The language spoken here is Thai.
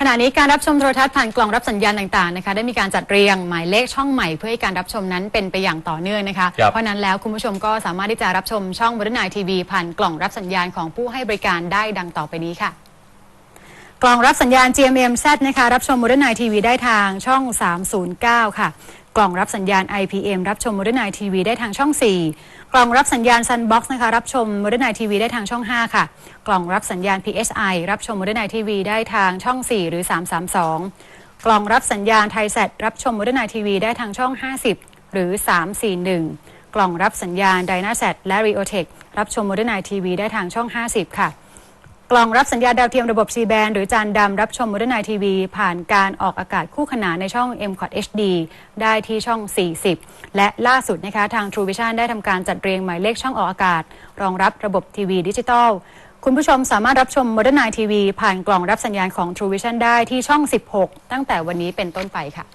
ขณะนี้การรับชมโทรทัศน์ผ่านกล่องรับสัญญาณต่างๆนะคะได้มีการจัดเรียงหมายเลขช่องใหม่เพื่อให้การรับชมนั้นเป็นไปอย่างต่อเนื่องนะคะครับ เพราะนั้นแล้วคุณผู้ชมก็สามารถที่จะรับชมช่องบริณายทีวีผ่านกล่องรับสัญญาณของผู้ให้บริการได้ดังต่อไปนี้ค่ะ กล่องรับสัญญาณ GMM Z นะคะรับชมมูเดอร์ไนทีวีได้ทางช่อง 309 ค่ะ กล่องรับสัญญาณ IPM รับชม Modern Night TV ได้ทางช่อง 4 กล่องรับสัญญาณ Sunbox นะคะรับชม Modern Night TV ได้ทางช่อง 5 ค่ะ กล่องรับสัญญาณ PSI รับชม Modern Night TV ได้ทางช่อง 4 หรือ 332 กล่องรับสัญญาณไทยแซดรับชม Modern Night TV ได้ทางช่อง 50 หรือ 341 กล่องรับสัญญาณ Dynasat และ Riotech รับชม Modern Night TV ได้ทางช่อง 50 ค่ะ กล่องรับสัญญาณดาวเทียมระบบ C band หรือจานดำรับชม Modern Night TV ผ่านการออกอากาศคู่ขนานในช่อง m c o t HD ได้ที่ช่อง 40 และล่าสุดนะคะทาง True Vision ได้ทำการจัดเรียงหมายเลขช่องออกอากาศ รองรับระบบทีวีดิจิตอลคุณผู้ชมสามารถรับชม Modern Night TV ผ่านกล่องรับสัญญาณของ True Vision ได้ที่ช่อง 16 ตั้งแต่วันนี้เป็นต้นไปค่ะ